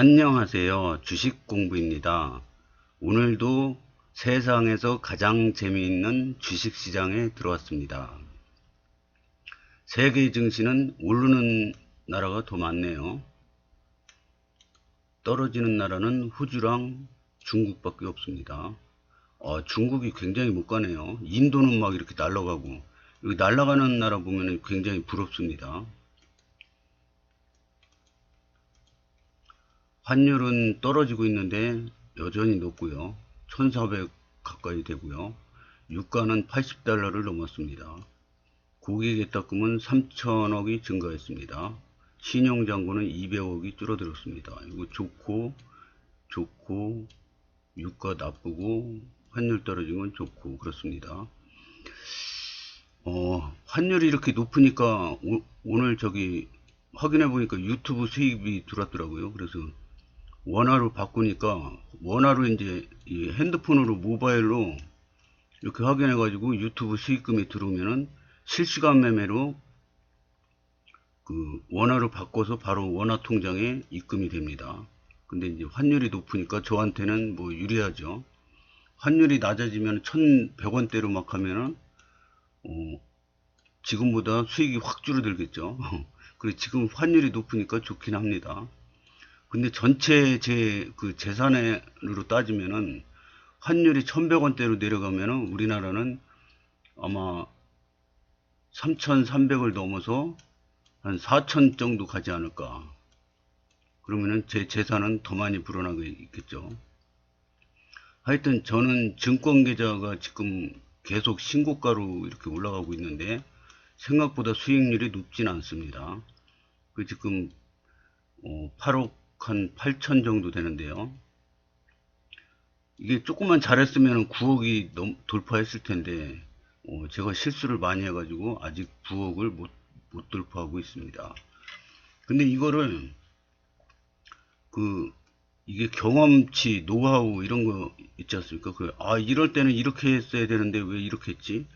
안녕하세요. 주식 공부입니다. 오늘도 세상에서 가장 재미있는 주식 시장에 들어왔습니다. 세계 증시는 오르는 나라가 더 많네요. 떨어지는 나라는 호주랑 중국밖에 없습니다. 어, 중국이 굉장히 못 가네요. 인도는 막 이렇게 날아가고 여기 날아가는 나라 보면 굉장히 부럽습니다. 환율은 떨어지고 있는데 여전히 높고요. 1400 가까이 되고요. 유가는 80달러를 넘었습니다. 고객의 탁금은 3천억이 증가했습니다. 신용장고는 200억이 줄어들었습니다. 이거 좋고 좋고 유가 나쁘고 환율 떨어진 건 좋고 그렇습니다. 어, 환율이 이렇게 높으니까 오, 오늘 저기 확인해 보니까 유튜브 수입이 들어왔더라고요. 그래서 원화로 바꾸니까 원화로 이제 이 핸드폰으로 모바일로 이렇게 확인해 가지고 유튜브 수익금이 들어오면은 실시간 매매로 그 원화로 바꿔서 바로 원화 통장에 입금이 됩니다. 근데 이제 환율이 높으니까 저한테는 뭐 유리하죠. 환율이 낮아지면 1,100원대로 막 하면은 어 지금보다 수익이 확 줄어들겠죠. 그리고 지금 환율이 높으니까 좋긴 합니다. 근데 전체 제 그 재산으로 따지면은 환율이 1100원대로 내려가면은 우리나라는 아마 3300을 넘어서 한 4000 정도 가지 않을까. 그러면은 제 재산은 더 많이 불어나게 있겠죠. 하여튼 저는 증권 계좌가 지금 계속 신고가로 이렇게 올라가고 있는데 생각보다 수익률이 높진 않습니다. 그 지금 어 8억 한 8천 정도 되는데요. 이게 조금만 잘했으면 9억이 넘, 돌파했을 텐데 어, 제가 실수를 많이 해가지고 아직 9억을 못, 못 돌파하고 있습니다. 근데 이거를 그 이게 경험치, 노하우 이런 거 있지 않습니까? 그, 아 이럴 때는 이렇게 했어야 되는데 왜 이렇게 했지?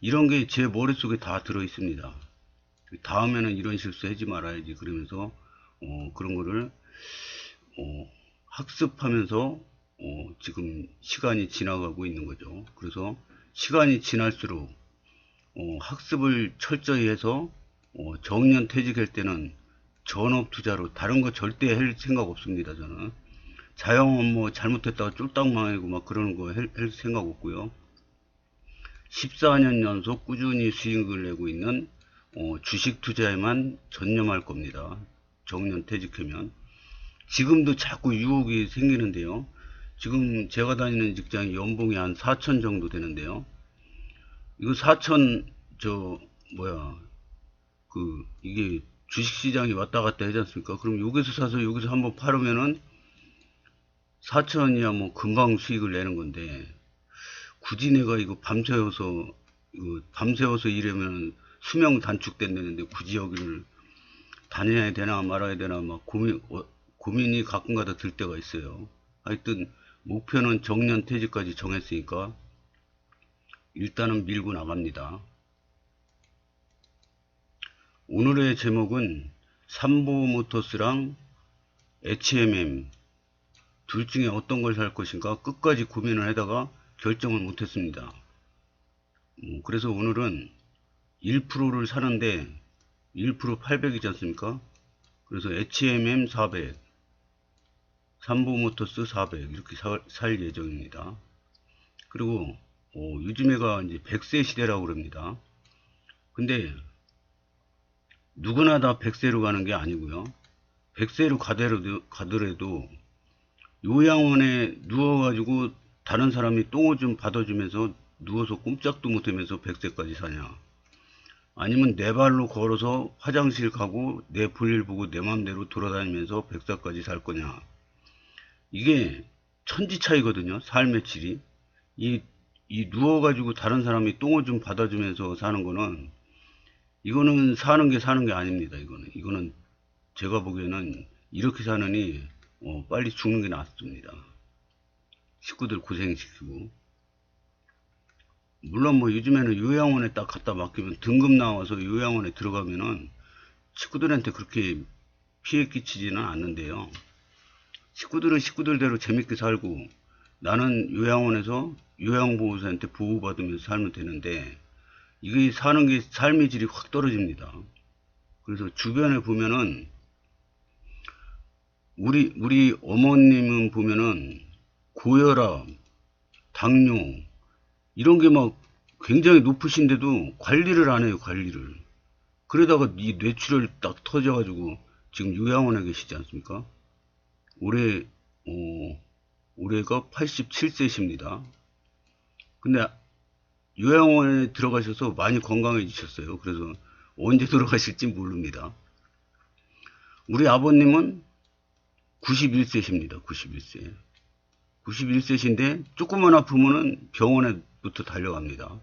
이런 게 제 머릿속에 다 들어 있습니다. 다음에는 이런 실수 하지 말아야지 그러면서 어, 그런 거를 어, 학습하면서 어, 지금 시간이 지나가고 있는 거죠. 그래서 시간이 지날수록 어, 학습을 철저히 해서 어, 정년 퇴직할 때는 전업 투자로 다른 거 절대 할 생각 없습니다. 저는 자영업 뭐 잘못했다가 쫄딱 망하고 막 그러는 거 할 생각 없고요. 14년 연속 꾸준히 수익을 내고 있는 어, 주식 투자에만 전념할 겁니다. 정년 퇴직하면 지금도 자꾸 유혹이 생기는데요. 지금 제가 다니는 직장이 연봉이 한 4천 정도 되는데요. 이거 4천 저 뭐야 그 이게 주식시장이 왔다 갔다 하지 않습니까? 그럼 여기서 사서 여기서 한번 팔으면은 4천이야 뭐 금방 수익을 내는 건데 굳이 내가 이거 밤새워서 이거 밤새워서 일하면 수명 단축된다는데 굳이 여기를 다녀야 되나 말아야 되나 막 고민 어, 고민이 가끔가다 들 때가 있어요. 하여튼 목표는 정년 퇴직까지 정했으니까 일단은 밀고 나갑니다. 오늘의 제목은 삼보 모터스랑 HMM 둘 중에 어떤 걸 살 것인가 끝까지 고민을 하다가 결정을 못했습니다. 음, 그래서 오늘은 1%를 사는데 1% 800이지 않습니까? 그래서 HMM 400, 삼보모터스 400 이렇게 사, 살 예정입니다. 그리고 어, 요즘에가 이제 100세 시대라고 그럽니다. 근데 누구나 다 100세로 가는 게 아니고요. 100세로 가더라도, 가더라도 요양원에 누워가지고 다른 사람이 똥을 좀 받아주면서 누워서 꼼짝도 못하면서 100세까지 사냐. 아니면 내 발로 걸어서 화장실 가고 내 볼일 보고 내 맘대로 돌아다니면서 100살까지 살 거냐. 이게 천지 차이거든요. 삶의 질이. 이, 이 누워가지고 다른 사람이 똥을 좀 받아주면서 사는 거는 이거는 사는 게 사는 게 아닙니다. 이거는 이거는 제가 보기에는 이렇게 사느니 어, 빨리 죽는 게 낫습니다. 식구들 고생시키고 물론 뭐 요즘에는 요양원에 딱 갖다 맡기면 등급 나와서 요양원에 들어가면은 식구들한테 그렇게 피해 끼치지는 않는데요. 식구들은 식구들대로 재밌게 살고 나는 요양원에서 요양보호사한테 보호받으면서 살면 되는데 이게 사는 게 삶의 질이 확 떨어집니다. 그래서 주변에 보면은 우리 우리 어머님은 보면은 고혈압, 당뇨 이런 게 막 굉장히 높으신데도 관리를 안 해요, 관리를. 그러다가 이 뇌출혈 딱 터져가지고 지금 요양원에 계시지 않습니까? 올해, 어, 올해가 87세십니다. 근데 요양원에 들어가셔서 많이 건강해지셨어요. 그래서 언제 돌아가실지 모릅니다. 우리 아버님은 91세십니다. 91세. 91세신데 조금만 아프면은 병원에부터 달려갑니다.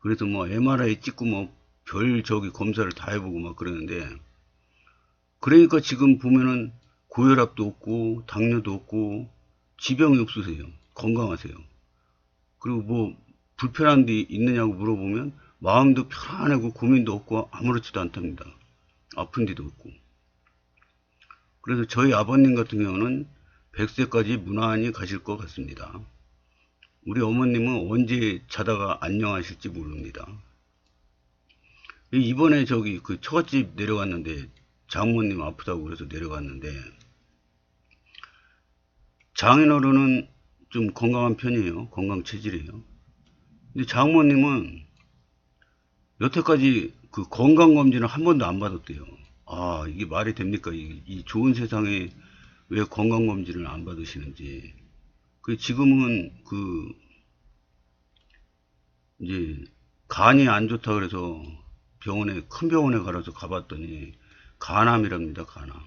그래서 뭐 MRI 찍고 뭐 별 저기 검사를 다 해보고 막 그러는데 그러니까 지금 보면은 고혈압도 없고 당뇨도 없고 지병이 없으세요. 건강하세요. 그리고 뭐 불편한 데 있느냐고 물어보면 마음도 편안하고 고민도 없고 아무렇지도 않답니다. 아픈 데도 없고. 그래서 저희 아버님 같은 경우는 100세까지 무난히 가실 것 같습니다. 우리 어머님은 언제 자다가 안녕하실지 모릅니다. 이번에 저기 그 처갓집 내려갔는데 장모님 아프다고 그래서 내려갔는데 장인어른은 좀 건강한 편이에요. 건강 체질이에요. 근데 장모님은 여태까지 그 건강검진을 한 번도 안 받았대요. 아, 이게 말이 됩니까? 이, 이 좋은 세상에 왜 건강검진을 안 받으시는지. 그 지금은 그 이제 간이 안 좋다 그래서 병원에 큰 병원에 가서 가봤더니 간암이랍니다. 간암.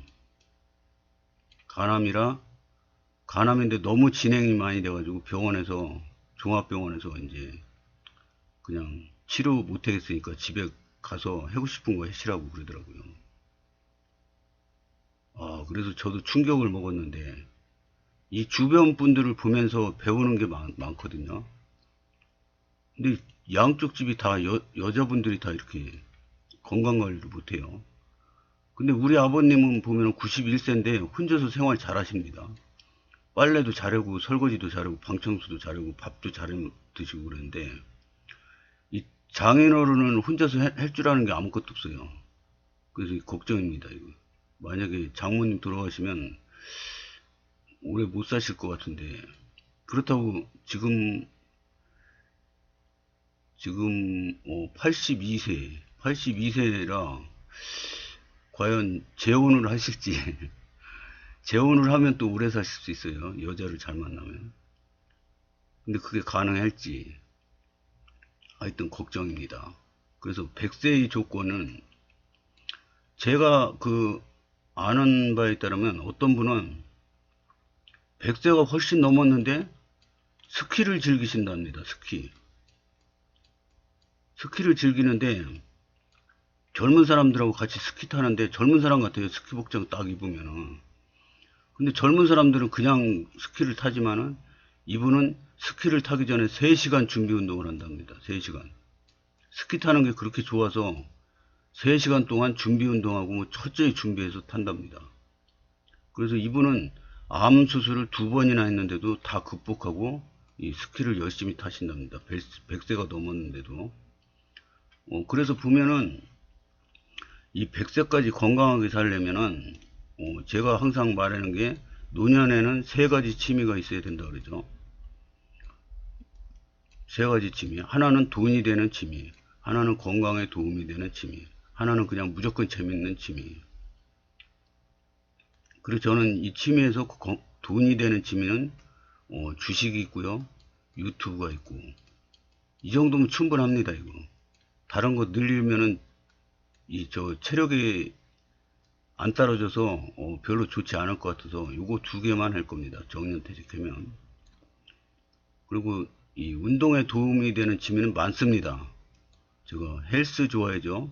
간암이라 간암인데 너무 진행이 많이 돼가지고 병원에서 종합병원에서 이제 그냥 치료 못하겠으니까 집에 가서 하고 싶은 거 하시라고 그러더라고요. 아, 그래서 저도 충격을 먹었는데, 이 주변 분들을 보면서 배우는 게 많, 많거든요. 근데 양쪽 집이 다 여, 여자분들이 다 이렇게 건강 관리를 못해요. 근데 우리 아버님은 보면 91세인데 혼자서 생활 잘 하십니다. 빨래도 잘하고 설거지도 잘하고 방청소도 잘하고 밥도 잘 드시고 그러는데 이 장인어른은 혼자서 할 줄 아는 게 아무것도 없어요. 그래서 걱정입니다. 이거. 만약에 장모님 돌아가시면 오래 못 사실 것 같은데 그렇다고 지금 지금 82세 82세라 과연 재혼을 하실지 재혼을 하면 또 오래 사실 수 있어요 여자를 잘 만나면 근데 그게 가능할지 하여튼 걱정입니다 그래서 100세의 조건은 제가 그 아는 바에 따르면 어떤 분은 100세가 훨씬 넘었는데 스키를 즐기신답니다. 스키. 스키를 즐기는데 젊은 사람들하고 같이 스키 타는데 젊은 사람 같아요. 스키 복장 딱 입으면은. 근데 젊은 사람들은 그냥 스키를 타지만은 이분은 스키를 타기 전에 3시간 준비 운동을 한답니다. 3시간. 스키 타는 게 그렇게 좋아서 3시간 동안 준비 운동하고 뭐 철저히 준비해서 탄답니다. 그래서 이분은 암 수술을 두 번이나 했는데도 다 극복하고 이 스키를 열심히 타신답니다. 100세가 넘었는데도. 어, 그래서 보면은 이 100세까지 건강하게 살려면은 어, 제가 항상 말하는 게 노년에는 세 가지 취미가 있어야 된다 그러죠. 세 가지 취미. 하나는 돈이 되는 취미. 하나는 건강에 도움이 되는 취미. 하나는 그냥 무조건 재밌는 취미. 그리고 저는 이 취미에서 돈이 되는 취미는 어, 주식이 있고요. 유튜브가 있고 이 정도면 충분합니다. 이거 다른 거 늘리면은 이 저 체력이 안 떨어져서 어, 별로 좋지 않을 것 같아서 요거 두 개만 할 겁니다. 정년퇴직하면 그리고 이 운동에 도움이 되는 취미는 많습니다. 제가 헬스 좋아해죠.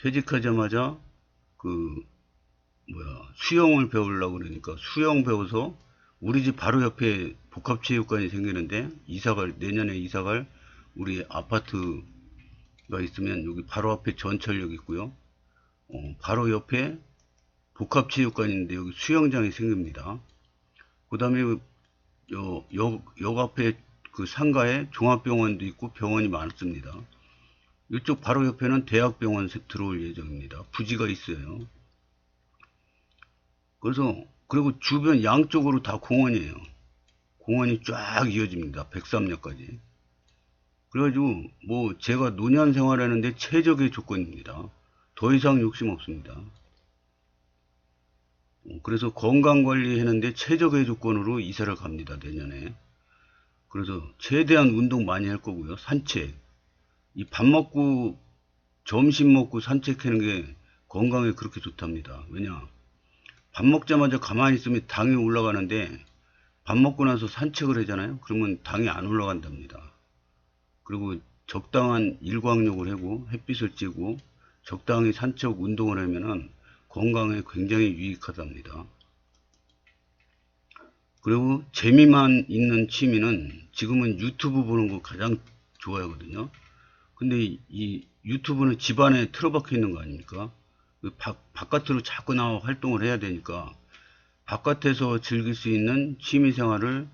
퇴직하자마자 그 뭐야 수영을 배우려고 그러니까 수영 배워서 우리 집 바로 옆에 복합체육관이 생기는데 이사갈 내년에 이사갈 우리 아파트 가 있으면 여기 바로 앞에 전철역 있고요. 어, 바로 옆에 복합체육관인데 여기 수영장이 생깁니다. 그 다음에 역, 역 앞에 그 상가에 종합병원도 있고 병원이 많습니다. 이쪽 바로 옆에는 대학병원 세- 들어올 예정입니다. 부지가 있어요. 그래서 그리고 주변 양쪽으로 다 공원이에요. 공원이 쫙 이어집니다. 백삼역까지. 그래가지고 뭐 제가 노년 생활하는데 최적의 조건입니다. 더 이상 욕심 없습니다. 어, 그래서 건강 관리하는데 최적의 조건으로 이사를 갑니다. 내년에. 그래서 최대한 운동 많이 할 거고요. 산책. 이 밥 먹고 점심 먹고 산책하는 게 건강에 그렇게 좋답니다. 왜냐? 밥 먹자마자 가만히 있으면 당이 올라가는데 밥 먹고 나서 산책을 하잖아요. 그러면 당이 안 올라간답니다. 그리고 적당한 일광욕을 하고 햇빛을 쬐고 적당히 산책 운동을 하면은 건강에 굉장히 유익하답니다. 그리고 재미만 있는 취미는 지금은 유튜브 보는 거 가장 좋아하거든요. 근데 이, 이 유튜브는 집안에 틀어박혀 있는 거 아닙니까? 그 바, 바깥으로 자꾸 나와 활동을 해야 되니까 바깥에서 즐길 수 있는 취미 생활을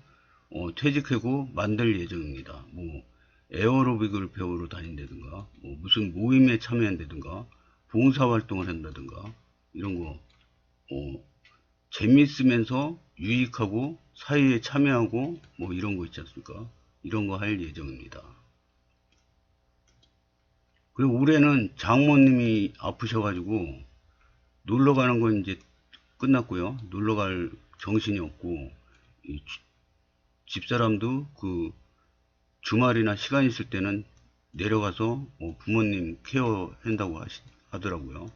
어, 퇴직하고 만들 예정입니다. 뭐 에어로빅을 배우러 다닌다든가 뭐 무슨 모임에 참여한다든가 봉사활동을 한다든가 이런 거 어, 재밌으면서 유익하고 사회에 참여하고 뭐 이런 거 있지 않습니까? 이런 거 할 예정입니다. 그리고 올해는 장모님이 아프셔가지고 놀러 가는 건 이제 끝났고요. 놀러 갈 정신이 없고 집사람도 그 주말이나 시간 있을 때는 내려가서 뭐 부모님 케어 한다고 하시, 하더라고요.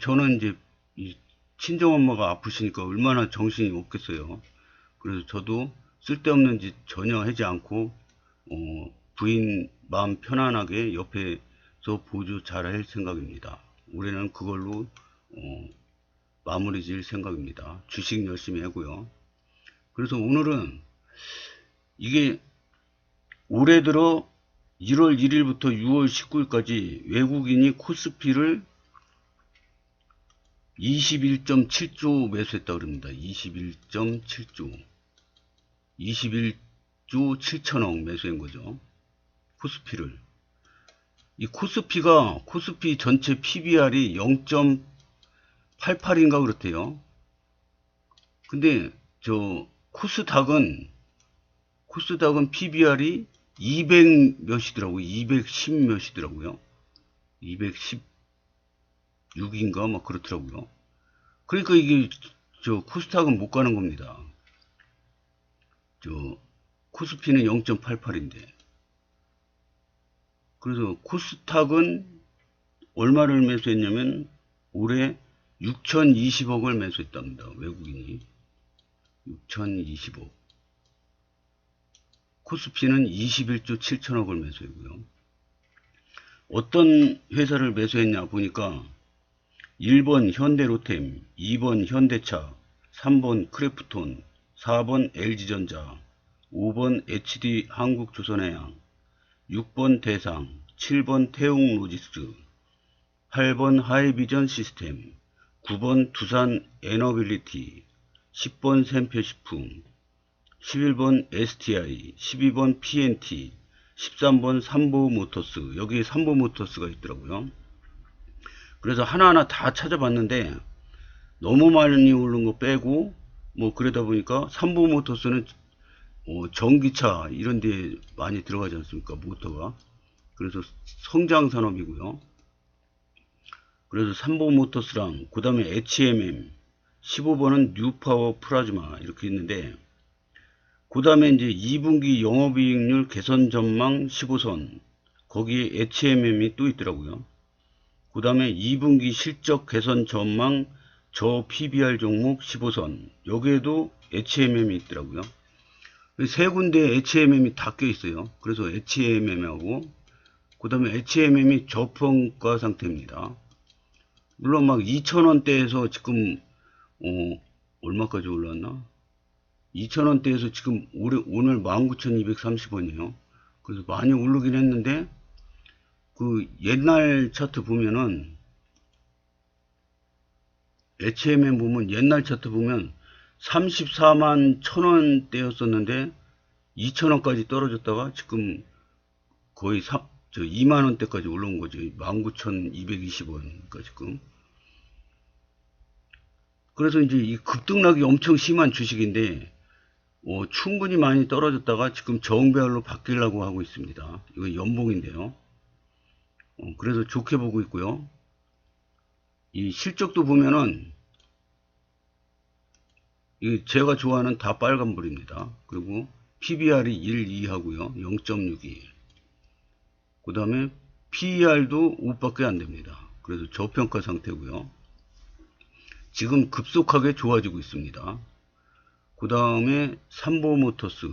저는 이제 이 친정엄마가 아프시니까 얼마나 정신이 없겠어요. 그래서 저도 쓸데없는 짓 전혀 하지 않고 어, 부인 마음 편안하게 옆에서 보조 잘 할 생각입니다. 올해는 그걸로 어, 마무리 지을 생각입니다. 주식 열심히 하고요. 그래서 오늘은 이게 올해 들어 1월 1일부터 6월 19일까지 외국인이 코스피를 21.7조 매수했다 그럽니다. 21.7조. 21조 7천억 매수한 거죠. 코스피를. 이 코스피가 코스피 전체 PBR이 0.88인가 그렇대요. 근데 저 코스닥은 코스닥은 PBR이 200 몇이더라고요. 210 몇이더라고요. 216인가 막 그렇더라고요. 그러니까 이게 저 코스닥은 못 가는 겁니다. 저 코스피는 0.88인데. 그래서 코스닥은 얼마를 매수했냐면 올해 6,020억을 매수했답니다. 외국인이. 6,020억. 코스피는 21조 7천억을 매수했고요. 어떤 회사를 매수했냐 보니까 1번 현대로템, 2번 현대차, 3번 크래프톤, 4번 LG전자, 5번 HD 한국조선해양, 6번 대상, 7번 태웅로지스, 8번 하이비전 시스템, 9번 두산 에너빌리티, 10번 샘표식품, 11번 STI, 12번 PNT, 13번 삼보 모터스, 여기 삼보 모터스가 있더라고요. 그래서 하나하나 다 찾아봤는데 너무 많이 오른 거 빼고 뭐 그러다 보니까 삼보 모터스는 어, 전기차 이런 데 많이 들어가지 않습니까? 모터가. 그래서 성장 산업이고요. 그래서 삼보 모터스랑 그 다음에 HMM 15번은 뉴파워 플라즈마 이렇게 있는데 그 다음에 이제 2분기 영업이익률 개선 전망 15선 거기에 HMM이 또 있더라고요. 그 다음에 2분기 실적 개선 전망 저 PBR 종목 15선 여기에도 HMM이 있더라고요. 세 군데 HMM이 다 껴 있어요. 그래서 HMM하고 그 다음에 HMM이 저평가 상태입니다. 물론 막 2,000원대에서 지금 어, 얼마까지 올랐나? 2,000원대에서 지금 올해, 오늘 19,230원이에요. 그래서 많이 오르긴 했는데 그 옛날 차트 보면은 HMM 보면 옛날 차트 보면 34만 1000원대였었는데 2000원까지 떨어졌다가 지금 거의 3, 저 2만원대까지 올라온 거죠. 19,220원까지 지금. 그래서 이제 이 급등락이 엄청 심한 주식인데, 어, 충분히 많이 떨어졌다가 지금 정배열로 바뀌려고 하고 있습니다. 이거 연봉인데요. 어, 그래서 좋게 보고 있고요. 이 실적도 보면은, 이 제가 좋아하는 다 빨간불입니다. 그리고 PBR이 1, 2 하고요. 0.62. 그 다음에 PER도 5밖에 안 됩니다. 그래서 저평가 상태고요. 지금 급속하게 좋아지고 있습니다. 그 다음에 삼보모터스.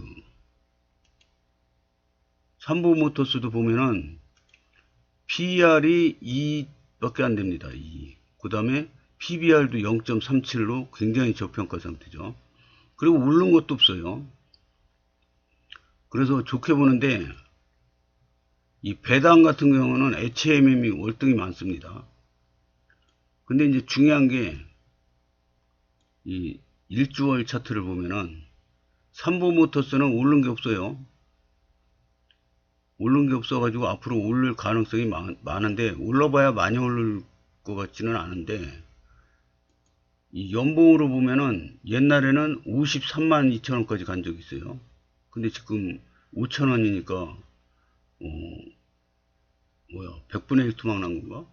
삼보모터스도 보면은 PER이 2 밖에 안 됩니다. 2. 그 다음에 PBR도 0.37로 굉장히 저평가 상태죠. 그리고 오른 것도 없어요. 그래서 좋게 보는데 이 배당 같은 경우는 HMM이 월등히 많습니다. 근데 이제 중요한 게 이 일주월 차트를 보면은 삼보모터스는 오른 게 없어요. 오른 게 없어가지고 앞으로 오를 가능성이 많, 많은데 올라봐야 많이 오를 것 같지는 않은데 이 연봉으로 보면은 옛날에는 53만 2천 원까지 간 적이 있어요. 근데 지금 5천 원이니까 어 뭐야 100분의 1 토막 난 건가?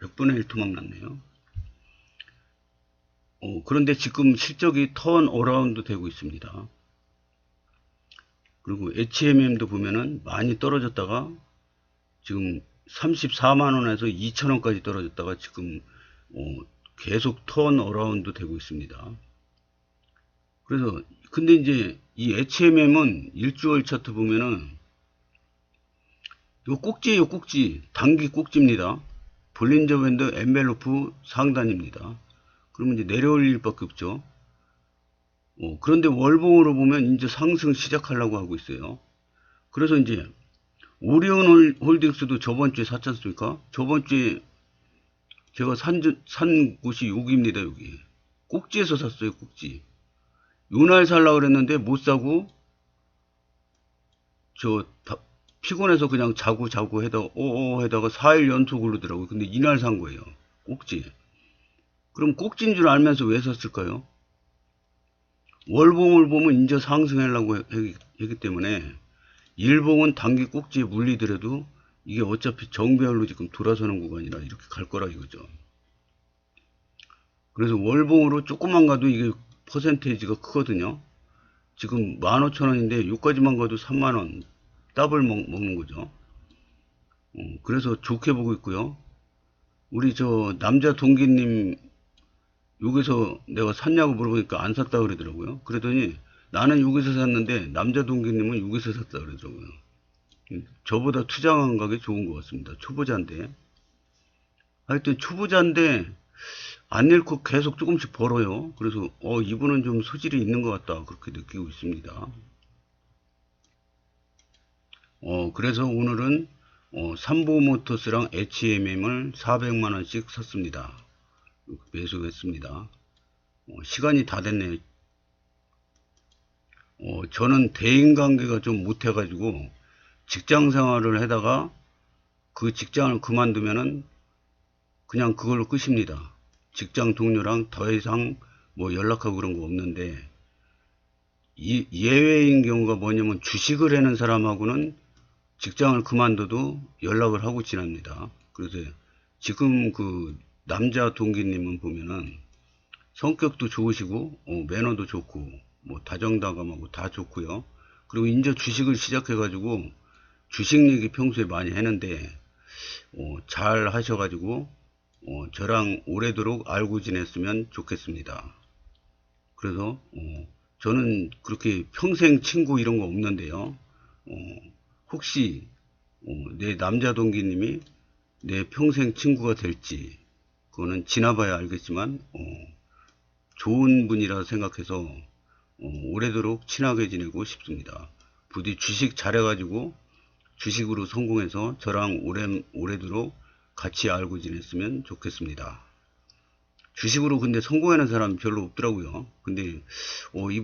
100분의 1 토막 났네요. 어, 그런데 지금 실적이 턴 어라운드 되고 있습니다. 그리고 HMM도 보면은 많이 떨어졌다가 지금 34만원에서 2천원까지 떨어졌다가 지금 어, 계속 턴 어라운드 되고 있습니다. 그래서 근데 이제 이 HMM은 일주월 차트 보면은 요 꼭지예요 꼭지 단기 꼭지입니다. 볼린저 밴드 엔벨로프 상단입니다. 그러면 이제 내려올 일밖에 없죠. 어, 그런데 월봉으로 보면 이제 상승 시작하려고 하고 있어요. 그래서 이제 오리온 홀- 홀딩스도 저번 주에 샀지 않습니까? 저번 주에 제가 산, 주- 산 곳이 여기입니다, 여기. 꼭지에서 샀어요, 꼭지. 요날 살라 그랬는데 못 사고, 저, 다- 피곤해서 그냥 자고 자고 해다가, 어어 해다가 4일 연속 오르더라고요. 근데 이날 산 거예요. 꼭지. 그럼 꼭지인 줄 알면서 왜 샀을까요? 월봉을 보면 이제 상승하려고 하기 때문에 일봉은 단기 꼭지에 물리더라도 이게 어차피 정배열로 지금 돌아서는 구간이라 이렇게 갈 거라 이거죠. 그래서 월봉으로 조금만 가도 이게 퍼센테이지가 크거든요. 지금 15,000원인데 여기까지만 가도 3만원 더블 먹, 먹는 거죠. 어, 그래서 좋게 보고 있고요. 우리 저 남자 동기님 여기서 내가 샀냐고 물어보니까 안 샀다 그러더라고요. 그러더니 나는 여기서 샀는데 남자 동기님은 여기서 샀다 그러더라고요. 저보다 투자 감각이 좋은 것 같습니다. 초보자인데. 하여튼 초보자인데 안 잃고 계속 조금씩 벌어요. 그래서 어 이분은 좀 소질이 있는 것 같다 그렇게 느끼고 있습니다. 어 그래서 오늘은 어, 삼보모터스랑 HMM을 400만원씩 샀습니다. 매수했습니다. 어, 시간이 다 됐네요. 어, 저는 대인관계가 좀 못해가지고 직장 생활을 하다가 그 직장을 그만두면은 그냥 그걸로 끝입니다. 직장 동료랑 더 이상 뭐 연락하고 그런 거 없는데 이, 예외인 경우가 뭐냐면 주식을 하는 사람하고는 직장을 그만둬도 연락을 하고 지납니다. 그래서 지금 그 남자 동기님은 보면은 성격도 좋으시고 어, 매너도 좋고 뭐 다정다감하고 다 좋고요. 그리고 이제 주식을 시작해가지고 주식 얘기 평소에 많이 했는데 어, 잘 하셔가지고 어, 저랑 오래도록 알고 지냈으면 좋겠습니다. 그래서 어, 저는 그렇게 평생 친구 이런 거 없는데요. 어, 혹시 어, 내 남자 동기님이 내 평생 친구가 될지 그거는 지나봐야 알겠지만 어, 좋은 분이라 생각해서 어, 오래도록 친하게 지내고 싶습니다. 부디 주식 잘해가지고 주식으로 성공해서 저랑 오래, 오래도록 같이 알고 지냈으면 좋겠습니다. 주식으로 근데 성공하는 사람 별로 없더라고요. 근데 어, 이분